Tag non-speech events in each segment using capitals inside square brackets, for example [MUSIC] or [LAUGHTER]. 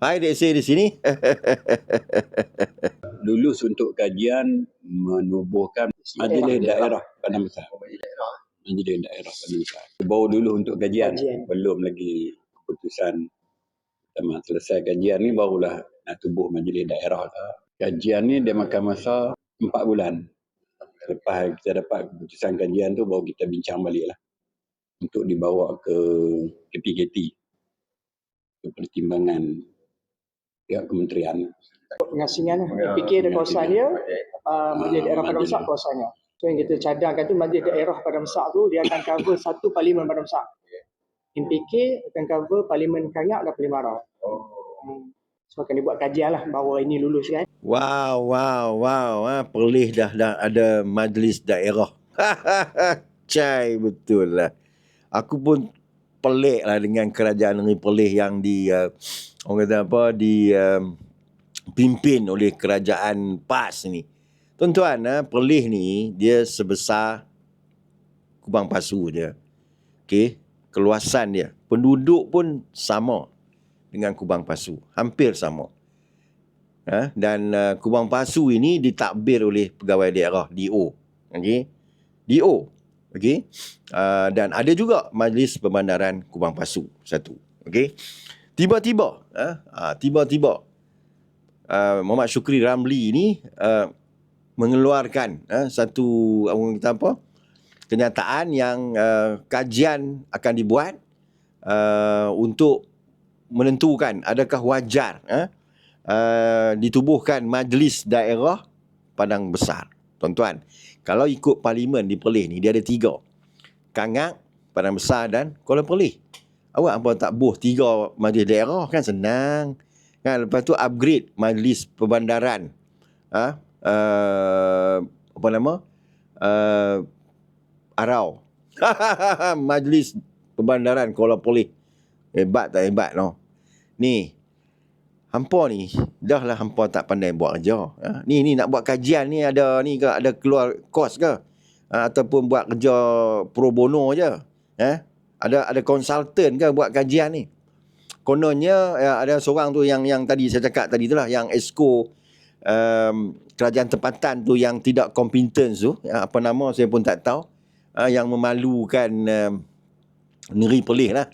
Hai Dek Seh di sini. [LAUGHS] lulus untuk kajian menubuhkan majlis daerah Padang Besar. Majlis daerah Padang Besar. Bawa dulu untuk kajian. Kajian. Belum lagi keputusan sama selesai kajian ni barulah nak tubuh majlis daerah. Kajian ni dia makan masa 4 bulan. Lepas kita dapat keputusan kajian tu baru kita bincang balik lah. Untuk dibawa ke KPKT. Ke pertimbangan pihak kementerian. pengasingan lah. fikir dia kawasan dia, uh, majlis daerah Padang Besar kawasannya. So yang kita cadangkan tu majlis daerah Padang Besar tu dia akan cover [LAUGHS] satu parlimen Padang Besar. MPK akan cover parlimen Kanyak dan Parlimen Arau. Hmm. So akan dibuat kajian lah bahawa ini lulus kan. Wow, wow, wow. Ha, Perlis dah, dah ada majlis daerah. [LAUGHS] Cai betul lah. Aku pun pelik lah dengan kerajaan negeri Perlis yang di, uh, orang kata apa, di um, pimpin oleh kerajaan PAS ni. Tuan-tuan, ha, Perlis ni dia sebesar Kubang Pasu je. Okey, keluasan dia. Penduduk pun sama dengan Kubang Pasu. Hampir sama. Ha? Dan uh, Kubang Pasu ini ditakbir oleh pegawai daerah, DO. Okey. DO. Okey. Uh, dan ada juga Majlis Pembandaran Kubang Pasu. Satu. Okey. Tiba-tiba, uh, tiba-tiba uh, Muhammad Syukri Ramli ini uh, mengeluarkan uh, satu orang kata apa? kenyataan yang uh, kajian akan dibuat uh, untuk menentukan adakah wajar uh, uh, ditubuhkan majlis daerah Padang Besar. Tuan-tuan, kalau ikut parlimen di Perlis ni dia ada tiga. Kangak, Padang Besar dan Kuala Perlis. Awak apa tak buh tiga majlis daerah kan senang. Kan lepas tu upgrade majlis perbandaran. Ha? Uh, apa nama? Uh, Arau. [LAUGHS] majlis perbandaran Kuala Perlis. Hebat tak hebat no. Ni hampa ni dah lah hampa tak pandai buat kerja. Ha? Ni ni nak buat kajian ni ada ni ke ada keluar kos ke? Ha? ataupun buat kerja pro bono je. Eh? Ada ada konsultan ke buat kajian ni? Kononnya ya, ada seorang tu yang yang tadi saya cakap tadi tu lah yang esko um, kerajaan tempatan tu yang tidak kompeten tu ya, apa nama saya pun tak tahu uh, yang memalukan um, negeri Perlis lah.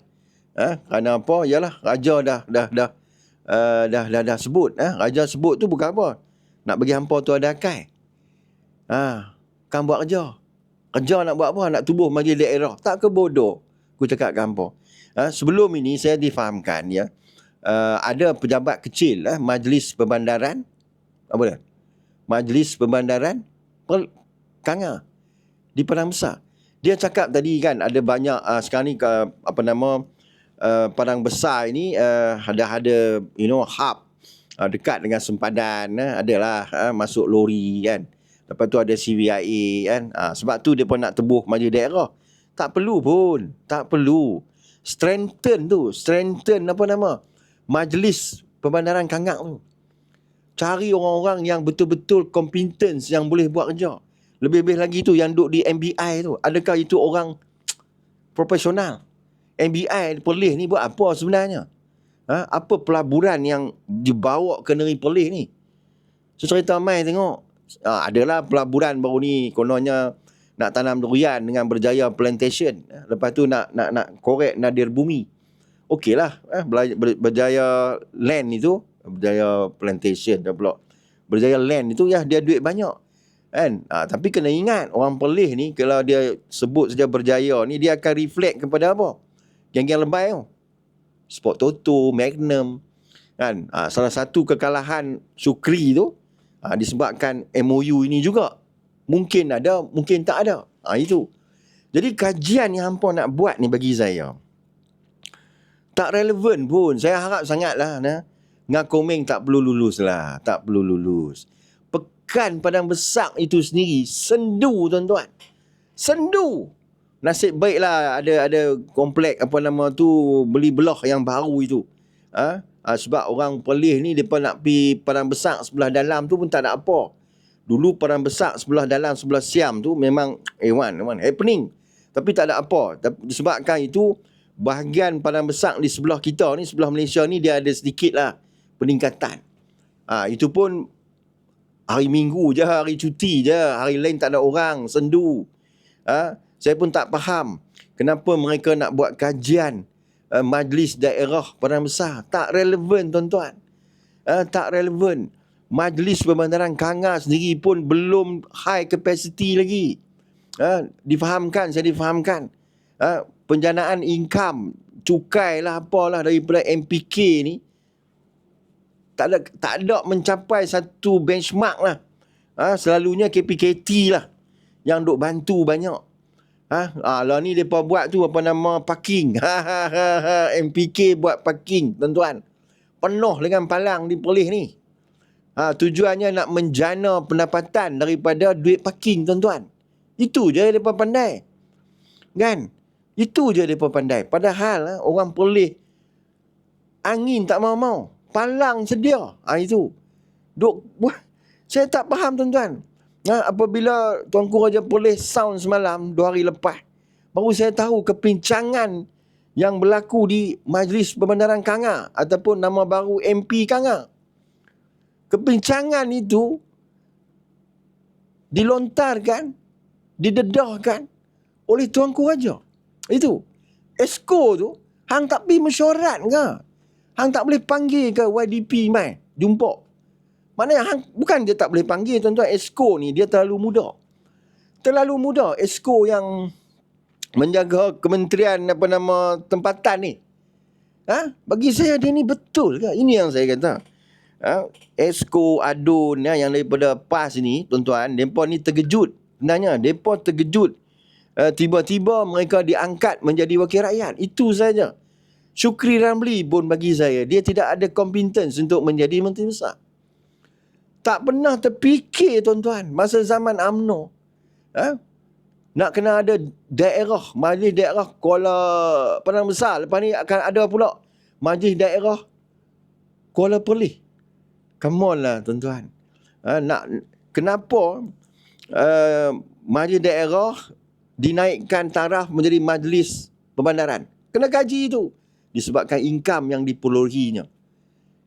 Ha? Kerana apa? Yalah raja dah dah dah uh, dah, dah dah sebut. Ha? Raja sebut tu bukan apa. Nak bagi hampa tu ada akal. Ha, kan buat kerja. Kerja nak buat apa? Nak tubuh majlis daerah. Tak ke bodoh? Aku cakap ke hampa. Ha? Sebelum ini saya difahamkan ya. Uh, ada pejabat kecil eh, majlis perbandaran apa dia? Majlis perbandaran per, Kanga di Padang Besar. Dia cakap tadi kan ada banyak uh, sekarang ni uh, apa nama uh, Padang Besar ini uh, ada ada you know hub uh, dekat dengan sempadan uh, adalah uh, masuk lori kan. Lepas tu ada CVIA kan. Uh, sebab tu dia pun nak tebuh majlis daerah. Tak perlu pun. Tak perlu. Strengthen tu. Strengthen apa nama? Majlis Perbandaran Kangak tu. Cari orang-orang yang betul-betul competence yang boleh buat kerja. Lebih-lebih lagi tu yang duduk di MBI tu. Adakah itu orang [TSK] profesional? MBI Perlis ni buat apa sebenarnya? Ha? Apa pelaburan yang dibawa ke negeri Perlis ni? Secerita mai tengok. Ha, adalah pelaburan baru ni kononnya nak tanam durian dengan berjaya plantation. Lepas tu nak nak nak korek nadir bumi. Okeylah, eh, berjaya land itu, berjaya plantation dah pula. Berjaya land itu ya dia duit banyak. Kan? Ha, tapi kena ingat orang Perlis ni kalau dia sebut saja berjaya ni dia akan reflect kepada apa? Geng-geng lebay tu. Sport Toto, Magnum. Kan? Ha, salah satu kekalahan Syukri tu ha, disebabkan MOU ini juga. Mungkin ada, mungkin tak ada. Ha, itu. Jadi kajian yang hampa nak buat ni bagi saya. Tak relevan pun. Saya harap sangatlah. Nah. Ngakomeng tak perlu lulus lah. Tak perlu lulus. Pekan Padang Besar itu sendiri sendu tuan-tuan. Sendu. Nasib baiklah ada ada komplek apa nama tu beli belah yang baru itu. Ha? ha sebab orang Perlis ni depa nak pi Padang Besar sebelah dalam tu pun tak ada apa. Dulu Padang Besar sebelah dalam sebelah Siam tu memang eh wan, wan happening. Tapi tak ada apa. Disebabkan itu bahagian Padang Besar di sebelah kita ni sebelah Malaysia ni dia ada sedikit lah peningkatan. Ha, itu pun hari minggu je, hari cuti je. Hari lain tak ada orang, sendu. Ha, saya pun tak faham kenapa mereka nak buat kajian uh, majlis daerah Padang Besar. Tak relevan tuan-tuan. Uh, tak relevan. Majlis Pembandaran Kanga sendiri pun belum high capacity lagi. Uh, difahamkan, saya difahamkan. Uh, penjanaan income, cukai lah apalah daripada MPK ni tak ada tak ada mencapai satu benchmark lah. Ha, selalunya KPKT lah yang duk bantu banyak. Ha, ah lah ni depa buat tu apa nama parking. Ha ha ha, ha. MPK buat parking tuan-tuan. Penuh dengan palang di Perlis ni. Ha, tujuannya nak menjana pendapatan daripada duit parking tuan-tuan. Itu je depa pandai. Kan? Itu je depa pandai. Padahal ha, orang Perlis angin tak mau-mau. Palang sedia. Ha, itu. Duk, wah, saya tak faham tuan-tuan. Ha, apabila Tuanku Raja Perlis sound semalam, dua hari lepas, baru saya tahu kepincangan yang berlaku di Majlis Pembandaran Kanga ataupun nama baru MP Kanga. Kepincangan itu dilontarkan, didedahkan oleh Tuanku Raja. Itu. Esko tu, hang tak pergi mesyuarat ke? Hang tak boleh panggil ke YDP mai jumpa. Maknanya hang bukan dia tak boleh panggil tuan-tuan Esko ni dia terlalu muda. Terlalu muda Esko yang menjaga kementerian apa nama tempatan ni. Ha? Bagi saya dia ni betul ke? Ini yang saya kata. Ha? Esko Adun ya, yang daripada PAS ni tuan-tuan, depa ni terkejut. Sebenarnya depa terkejut. Uh, tiba-tiba mereka diangkat menjadi wakil rakyat. Itu saja. Syukri Ramli pun bagi saya, dia tidak ada competence untuk menjadi menteri besar. Tak pernah terfikir tuan-tuan, masa zaman AMNO. Ha? Nak kena ada daerah, majlis daerah Kuala Padang Besar. Lepas ni akan ada pula majlis daerah Kuala Perlis. Come on lah tuan-tuan. Ha, nak, kenapa uh, majlis daerah dinaikkan taraf menjadi majlis pembandaran? Kena kaji itu disebabkan income yang diperolehinya.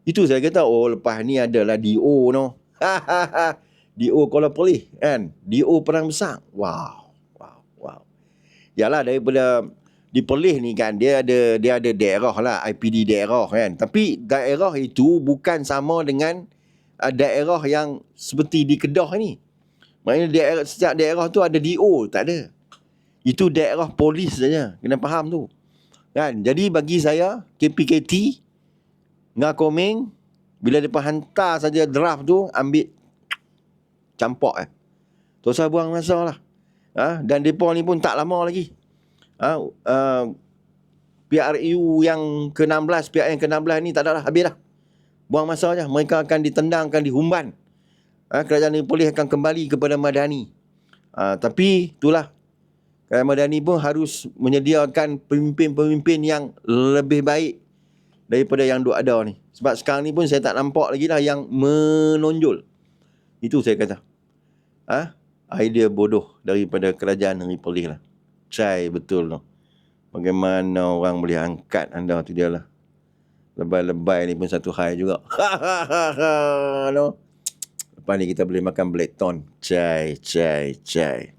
Itu saya kata, oh lepas ni adalah DO no. [LAUGHS] DO Kuala Perlis kan. DO Perang Besar. Wow. Wow. Wow. Yalah daripada di Perlis ni kan dia ada dia ada daerah lah IPD daerah kan. Tapi daerah itu bukan sama dengan uh, daerah yang seperti di Kedah ni. Maknanya daerah setiap daerah tu ada DO, tak ada. Itu daerah polis saja. Kena faham tu. Kan? Jadi bagi saya KPKT dengan Komeng bila depa hantar saja draft tu ambil campur eh. Tak usah buang masa lah. Ha? Dan depa ni pun tak lama lagi. Ha? Uh, PRU yang ke-16, pihak yang ke-16 ni tak ada lah. Habis dah. Buang masa je. Mereka akan ditendangkan, dihumban. Ha? Kerajaan ini boleh akan kembali kepada Madani. Ha? Tapi itulah Kerajaan Madani pun harus menyediakan pemimpin-pemimpin yang lebih baik daripada yang duk ada ni. Sebab sekarang ni pun saya tak nampak lagi lah yang menonjol. Itu saya kata. Ha? Idea bodoh daripada kerajaan negeri Perlis lah. Try betul tu. Bagaimana orang boleh angkat anda tu dia lah. Lebay-lebay ni pun satu hal juga. [LAUGHS] no? Lepas ni kita boleh makan black tone. Cai, cai, cai.